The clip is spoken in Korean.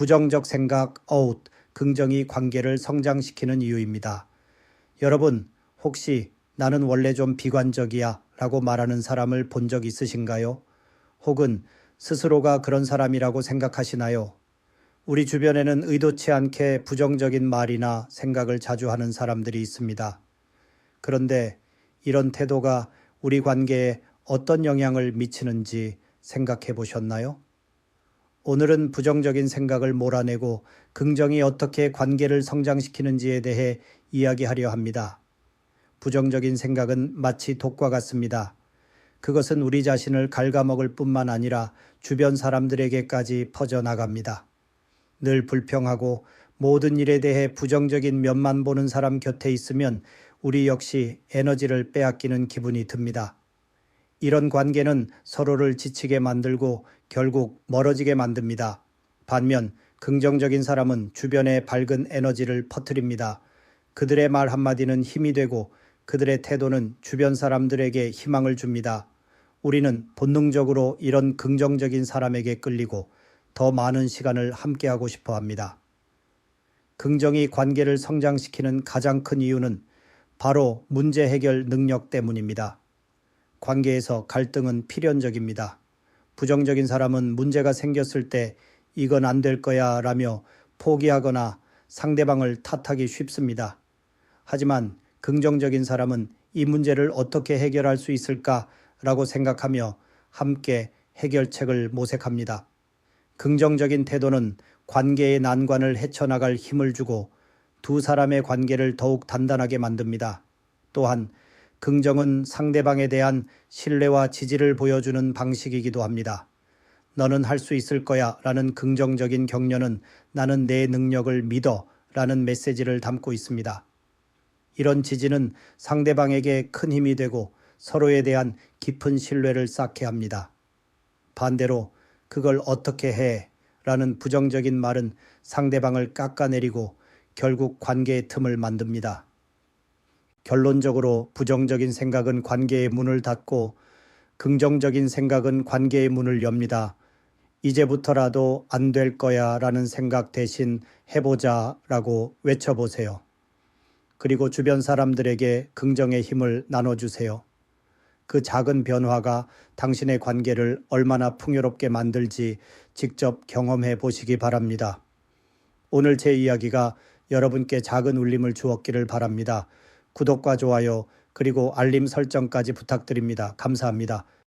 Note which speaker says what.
Speaker 1: 부정적 생각 아웃, 긍정이 관계를 성장시키는 이유입니다. 여러분, 혹시 나는 원래 좀 비관적이야 라고 말하는 사람을 본 적 있으신가요? 혹은 스스로가 그런 사람이라고 생각하시나요? 우리 주변에는 의도치 않게 부정적인 말이나 생각을 자주 하는 사람들이 있습니다. 그런데 이런 태도가 우리 관계에 어떤 영향을 미치는지 생각해 보셨나요? 오늘은 부정적인 생각을 몰아내고 긍정이 어떻게 관계를 성장시키는지에 대해 이야기하려 합니다. 부정적인 생각은 마치 독과 같습니다. 그것은 우리 자신을 갉아먹을 뿐만 아니라 주변 사람들에게까지 퍼져나갑니다. 늘 불평하고 모든 일에 대해 부정적인 면만 보는 사람 곁에 있으면 우리 역시 에너지를 빼앗기는 기분이 듭니다. 이런 관계는 서로를 지치게 만들고 결국 멀어지게 만듭니다. 반면 긍정적인 사람은 주변에 밝은 에너지를 퍼뜨립니다. 그들의 말 한마디는 힘이 되고 그들의 태도는 주변 사람들에게 희망을 줍니다. 우리는 본능적으로 이런 긍정적인 사람에게 끌리고 더 많은 시간을 함께하고 싶어 합니다. 긍정이 관계를 성장시키는 가장 큰 이유는 바로 문제 해결 능력 때문입니다. 관계에서 갈등은 필연적입니다. 부정적인 사람은 문제가 생겼을 때 이건 안 될 거야 라며 포기하거나 상대방을 탓하기 쉽습니다. 하지만 긍정적인 사람은 이 문제를 어떻게 해결할 수 있을까 라고 생각하며 함께 해결책을 모색합니다. 긍정적인 태도는 관계의 난관을 헤쳐나갈 힘을 주고 두 사람의 관계를 더욱 단단하게 만듭니다. 또한 긍정은 상대방에 대한 신뢰와 지지를 보여주는 방식이기도 합니다. 너는 할 수 있을 거야 라는 긍정적인 격려는 나는 내 능력을 믿어 라는 메시지를 담고 있습니다. 이런 지지는 상대방에게 큰 힘이 되고 서로에 대한 깊은 신뢰를 쌓게 합니다. 반대로 그걸 어떻게 해? 라는 부정적인 말은 상대방을 깎아내리고 결국 관계의 틈을 만듭니다. 결론적으로 부정적인 생각은 관계의 문을 닫고 긍정적인 생각은 관계의 문을 엽니다. 이제부터라도 안 될 거야 라는 생각 대신 해보자 라고 외쳐보세요. 그리고 주변 사람들에게 긍정의 힘을 나눠주세요. 그 작은 변화가 당신의 관계를 얼마나 풍요롭게 만들지 직접 경험해 보시기 바랍니다. 오늘 제 이야기가 여러분께 작은 울림을 주었기를 바랍니다. 구독과 좋아요 그리고 알림 설정까지 부탁드립니다. 감사합니다.